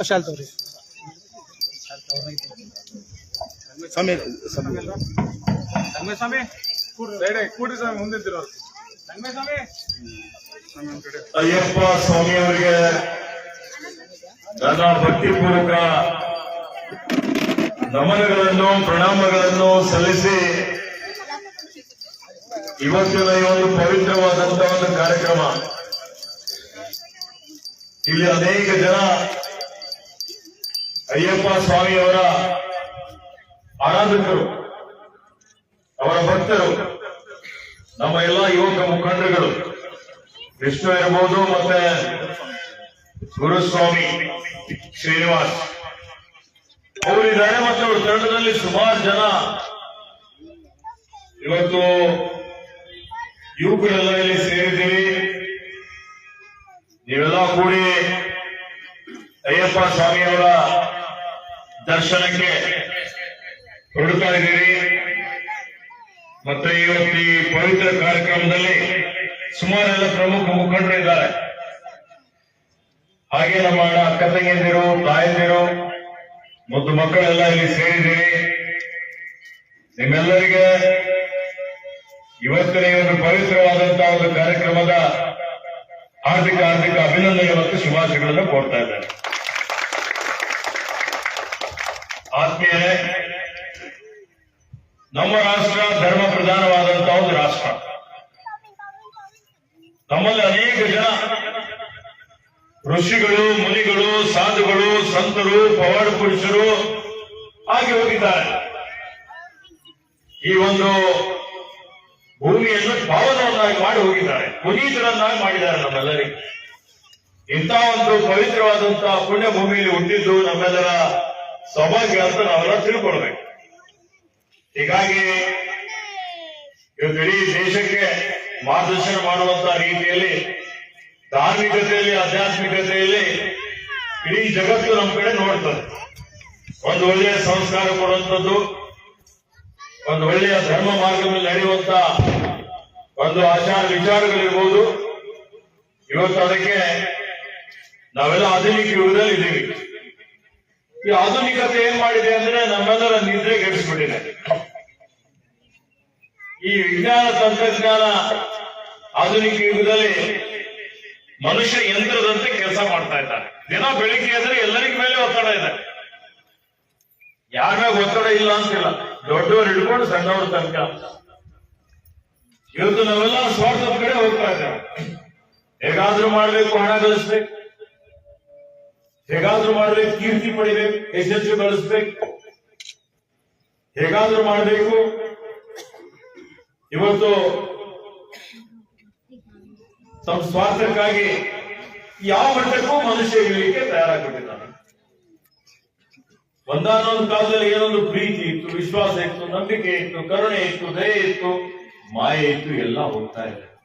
Shawl ತಗೋರಿ ಸ್ವಾಮಿ ಸ್ವಾಮಿ ಬೇಡ ಕೂಡ್ರಿ ಸ್ವಾಮಿ ಮುಂದಿದ್ದಿರೋರು ಸ್ವಾಮಿ ಅಯ್ಯಪ್ಪ ಸ್ವಾಮಿ ಅವರಿಗೆ ಭಕ್ತಿ ಭಕ್ತಿಪೂರ್ವಕ ನಮನಗಳನ್ನು, ಪ್ರಣಾಮಗಳನ್ನು ಸಲ್ಲಿಸಿ ಇವತ್ತಿನ ಈ ಒಂದು ಪವಿತ್ರವಾದಂತಹ ಒಂದು ಕಾರ್ಯಕ್ರಮ. ಇಲ್ಲಿ ಅನೇಕ ಜನ ಅಯ್ಯಪ್ಪ ಸ್ವಾಮಿಯವರ ಆರಾಧಕರು, ಅವರ ಭಕ್ತರು, ನಮ್ಮ ಎಲ್ಲ ಯುವಕ ಮುಖಂಡರುಗಳು. ವಿಷ್ಣು ಇರ್ಬೋದು ಮತ್ತೆ ಗುರುಸ್ವಾಮಿ ಶ್ರೀನಿವಾಸ್. ಅವರಿದ್ದಾರೆ ಮತ್ತೆ ಅವ್ರ ತಂಡದಲ್ಲಿ ಸುಮಾರು ಜನ ಇವತ್ತು ಯುವಕರೆಲ್ಲ ಇಲ್ಲಿ ಸೇರಿದ್ದೀರಿ. ನೀವೆಲ್ಲ ಕೂಡಿ ಅಯ್ಯಪ್ಪ ಸ್ವಾಮಿಯವರ ದರ್ಶನಕ್ಕೆ ಹೊರಡ್ತಾ ಇದ್ದೀರಿ. ಮತ್ತೆ ಇವತ್ತು ಈ ಪವಿತ್ರ ಕಾರ್ಯಕ್ರಮದಲ್ಲಿ ಸುಮಾರೆಲ್ಲ ಪ್ರಮುಖ ಮುಖಂಡರು ಇದ್ದಾರೆ. ಹಾಗೆ ನಮ್ಮ ಅಣ್ಣ ಅಕ್ಕ ತಂಗಿಯಂದಿರು ತಾಯಂದಿರು ಮತ್ತು ಮಕ್ಕಳೆಲ್ಲ ಇಲ್ಲಿ ಸೇರಿದ್ದೀರಿ. ನಿಮ್ಮೆಲ್ಲರಿಗೆ ಇವತ್ತಿನ ಈ ಒಂದು ಪವಿತ್ರವಾದಂತಹ ಒಂದು ಕಾರ್ಯಕ್ರಮದ ಹಾರ್ದಿಕ ಹಾರ್ದಿಕ ಅಭಿನಂದನೆ ಮತ್ತು ಶುಭಾಶಯಗಳನ್ನು ಕೋರ್ತಾ ಇದ್ದಾರೆ ಆತ್ಮೀಯರೇ, ನಮ್ಮ ರಾಷ್ಟ್ರ ಧರ್ಮ ಪ್ರಧಾನವಾದಂತಹ ಒಂದು ರಾಷ್ಟ್ರ. ನಮ್ಮಲ್ಲಿ ಅನೇಕ ಜನ ಋಷಿಗಳು, ಮುನಿಗಳು, ಸಾಧುಗಳು, ಸಂತರು, ಪವಾಡ ಪುರುಷರು ಆಗಿ ಹೋಗಿದ್ದಾರೆ. ಈ ಒಂದು ಭೂಮಿಯನ್ನು ಪಾವನವನ್ನಾಗಿ ಮಾಡಿ ಹೋಗಿದ್ದಾರೆ. ಪುನೀತರನ್ನಾಗಿ ಮಾಡಿದ್ದಾರೆ ನಮ್ಮೆಲ್ಲರಿಗೆ. ಇಂಥ ಒಂದು ಪವಿತ್ರವಾದಂತಹ ಪುಣ್ಯ ಭೂಮಿಯಲ್ಲಿ ಹುಟ್ಟಿದ್ದು ನಮ್ಮೆಲ್ಲರ ಸೌಭಾಗ್ಯ ಅಂತ ನಾವೆಲ್ಲ ತಿಳ್ಕೊಳ್ಬೇಕು. ಹೀಗಾಗಿ ಇವತ್ತು ಇಡೀ ದೇಶಕ್ಕೆ ಮಾರ್ಗದರ್ಶನ ಮಾಡುವಂತಹ ರೀತಿಯಲ್ಲಿ, ಧಾರ್ಮಿಕತೆಯಲ್ಲಿ, ಆಧ್ಯಾತ್ಮಿಕತೆಯಲ್ಲಿ ಇಡೀ ಜಗತ್ತು ನಮ್ಮ ಕಡೆ ನೋಡ್ತದೆ. ಒಂದು ಒಳ್ಳೆಯ ಸಂಸ್ಕಾರ ಕೊಡುವಂಥದ್ದು, ಒಂದು ಒಳ್ಳೆಯ ಧರ್ಮ ಮಾರ್ಗದಲ್ಲಿ ನಡೆಯುವಂತ ಒಂದು ಆಚಾರ ವಿಚಾರಗಳಿರ್ಬೋದು. ಇವತ್ತು ಅದಕ್ಕೆ ನಾವೆಲ್ಲ ಆಧುನಿಕ ಯುಗದಲ್ಲಿ ಇದ್ದೀವಿ. ಈ ಆಧುನಿಕತೆ ಏನ್ ಮಾಡಿದೆ ಅಂದ್ರೆ ನಮ್ಮೆಲ್ಲರ ನಿದ್ರೆಗೆಡಿಸ್ಬಿಟ್ಟಿದೆ ಈ ವಿಜ್ಞಾನ ತಂತ್ರಜ್ಞಾನ ಆಧುನಿಕ ಯುಗದಲ್ಲಿ ಮನುಷ್ಯ ಯಂತ್ರದಂತೆ ಕೆಲಸ ಮಾಡ್ತಾ ಇದ್ದಾರೆ ದಿನ ಬೆಳಿಗ್ಗೆ ಎಲ್ಲರಿಗ ಮೇಲೆ ಒತ್ತಡ ಇದೆ. ಯಾರ ಮ್ಯಾಗ ಒತ್ತಡ ಇಲ್ಲ ಅಂತಿಲ್ಲ. ದೊಡ್ಡವರು ಹಿಡ್ಕೊಂಡು ಸಣ್ಣವ್ರ ತನಕ. ಇವತ್ತು ನಾವೆಲ್ಲ ಸ್ವಾರ್ಥದ ಕಡೆ ಹೋಗ್ತಾ ಇದ್ದೇವೆ. ಹೇಗಾದ್ರೂ ಮಾಡ್ಬೇಕು, ಹಣ ಗಳಿಸ್ಬೇಕು. ಹೇಗಾದ್ರೂ ಮಾಡ್ಬೇಕು, ಕೀರ್ತಿ ಪಡಿಬೇಕು ಯಶಸ್ವಿ ಗಳಿಸ್ಬೇಕು. ಹೇಗಾದ್ರೂ ಮಾಡ್ಬೇಕು. ಇವತ್ತು ತಮ್ಮ ಸ್ವಾರ್ಥಕ್ಕಾಗಿ ಯಾವ ಮಟ್ಟಕ್ಕೂ ಮನುಷ್ಯ ಇಳಿಕೆ ತಯಾರಾಗ್ಬಿಟ್ಟಿದ್ದಾನೆ ಒಂದಾನೊಂದು ಕಾಲದಲ್ಲಿ ಏನೊಂದು ಪ್ರೀತಿ ಇತ್ತು, ವಿಶ್ವಾಸ ಇತ್ತು, ನಂಬಿಕೆ ಇತ್ತು, ಕರುಣೆ ಇತ್ತು, ದಯೆ ಇತ್ತು, ಮಾಯೆ ಇತ್ತು, ಎಲ್ಲ ಹೋಗ್ತಾ ಇದೆ.